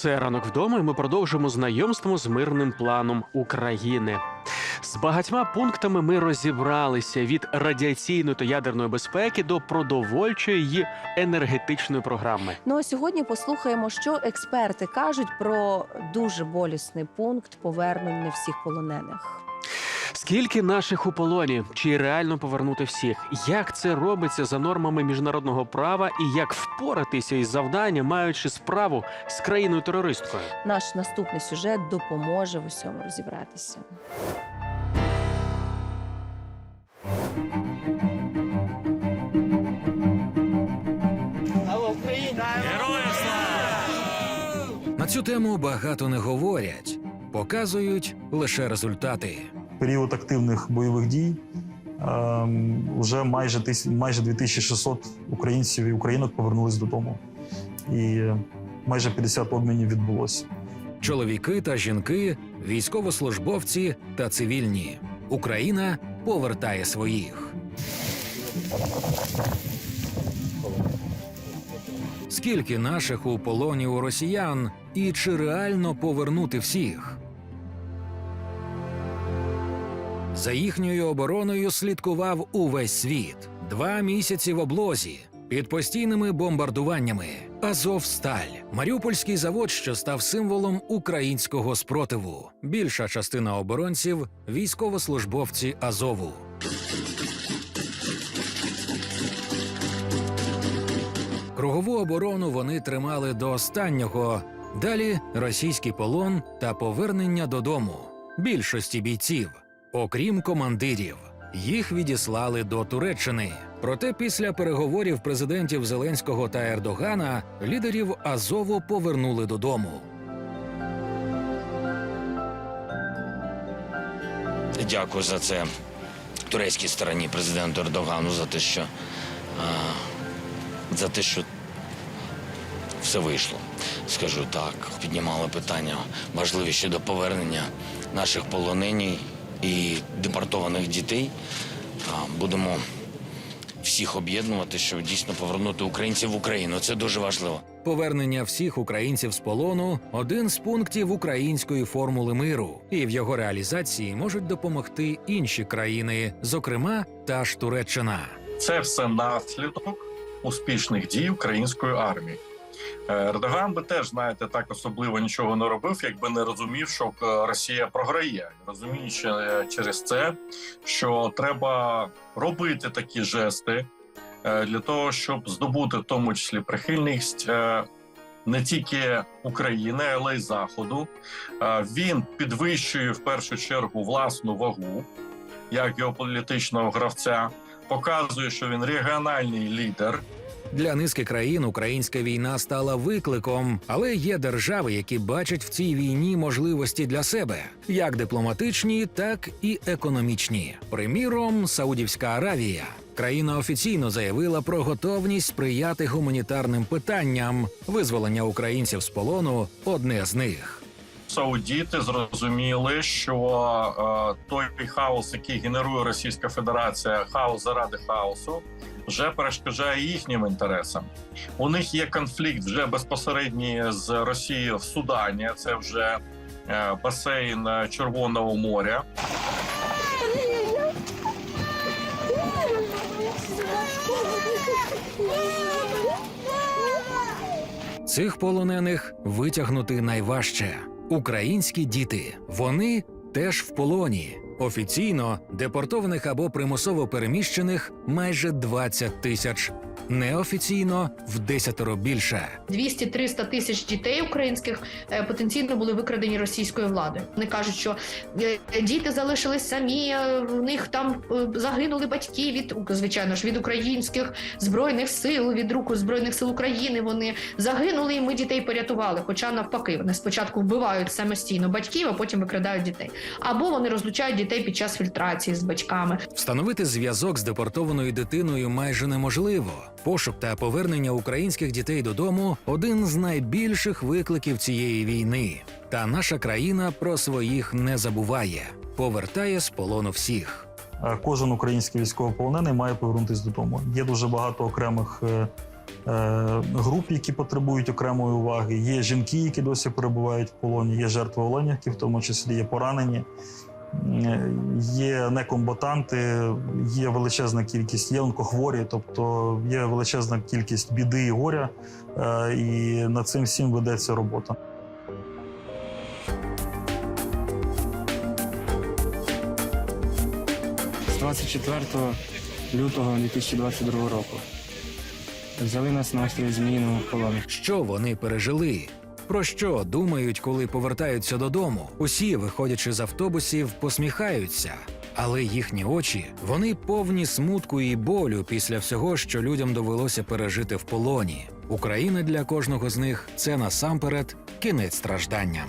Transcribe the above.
Це ранок вдома, і ми продовжимо знайомство з мирним планом України. З багатьма пунктами ми розібралися від радіаційної та ядерної безпеки до продовольчої й енергетичної програми. Ну а сьогодні послухаємо, що експерти кажуть про дуже болісний пункт повернення всіх полонених. Скільки наших у полоні? Чи реально повернути всіх? Як це робиться за нормами міжнародного права, і як впоратися із завданням, маючи справу з країною терористкою? Наш наступний сюжет допоможе в усьому розібратися. На цю тему багато не говорять, показують лише результати. Період активних бойових дій ем, вже майже майже 2600 українців і українок повернулись додому, і майже 50 обмінів відбулося. Чоловіки та жінки, військовослужбовці та цивільні. Україна повертає своїх. Скільки наших у полоні у росіян, і чи реально повернути всіх? За їхньою обороною слідкував увесь світ. Два місяці в облозі під постійними бомбардуваннями. Азовсталь Маріупольський завод, що став символом українського спротиву. Більша частина оборонців військовослужбовці Азову. Кругову оборону вони тримали до останнього. Далі російський полон та повернення додому. Більшості бійців, окрім командирів, їх відіслали до Туреччини. Проте після переговорів президентів Зеленського та Ердогана лідерів Азову повернули додому. Дякую за це турецькій стороні президенту Ердогану за те, що а, за те, що все вийшло. Скажу так, піднімали питання важливі щодо повернення наших полонені і депортованих дітей. Будемо всіх об'єднувати, щоб дійсно повернути українців в Україну. Це дуже важливо. Повернення всіх українців з полону один з пунктів української формули миру, і в його реалізації можуть допомогти інші країни, зокрема та ж Туреччина. Це все наслідок успішних дій української армії. Е, Ердоган би теж, знаєте, так особливо нічого не робив, якби не розумів, що е, Росія програє, розуміючи е, через це, що треба робити такі жести для того, щоб здобути в тому числі прихильність не тільки України, але й Заходу. Він підвищує в першу чергу власну вагу як геополітичного гравця показує, що він регіональний лідер. Для низки країн українська війна стала викликом, але є держави, які бачать в цій війні можливості для себе, як дипломатичні, так і економічні. Приміром, Саудівська Аравія. Країна офіційно заявила про готовність сприяти гуманітарним питанням. Визволення українців з полону одне з них. Саудіти зрозуміли, що е, той хаос, який генерує Російська Федерація, хаос заради хаосу, вже перешкоджає їхнім інтересам. У них є конфлікт вже безпосередній з Росією в Судані. Це вже е, басейн Червоного моря. Цих полонених витягнути найважче. Українські діти. Вони теж в полоні. Офіційно депортованих або примусово переміщених майже 20 тисяч. Неофіційно в десятеро більше. 200-300 тисяч дітей українських е, потенційно були викрадені російською владою. Вони кажуть, що е, діти залишились самі, е, в них там загинули батьки від звичайно ж від українських збройних сил, від рук збройних сил України. Вони загинули, і ми дітей порятували. Хоча навпаки, вони спочатку вбивають самостійно батьків, а потім викрадають дітей. Або вони розлучають дітей під час фільтрації з батьками. Встановити зв'язок з депортованою дитиною майже неможливо. Пошук та повернення українських дітей додому один з найбільших викликів цієї війни. Та наша країна про своїх не забуває, повертає з полону всіх. Е, Кожен український військовополонений має повернутися додому. Є дуже багато окремих е, груп, які потребують окремої уваги. Є жінки, які досі перебувають в полоні, є жертви оленівки, в тому числі є поранені. Є некомбатанти, є величезна кількість, є онкохворі, тобто є величезна кількість біди і горя, е, і над цим всім ведеться робота. з 24 лютого 2022 року. Взяли нас на острів Зміїному в полон. Що вони пережили? Про що думають, коли повертаються додому? Усі, виходячи з автобусів, посміхаються. Але їхні очі вони повні смутку і болю після всього, що людям довелося пережити в полоні. Україна для кожного з них це насамперед кінець стражданням.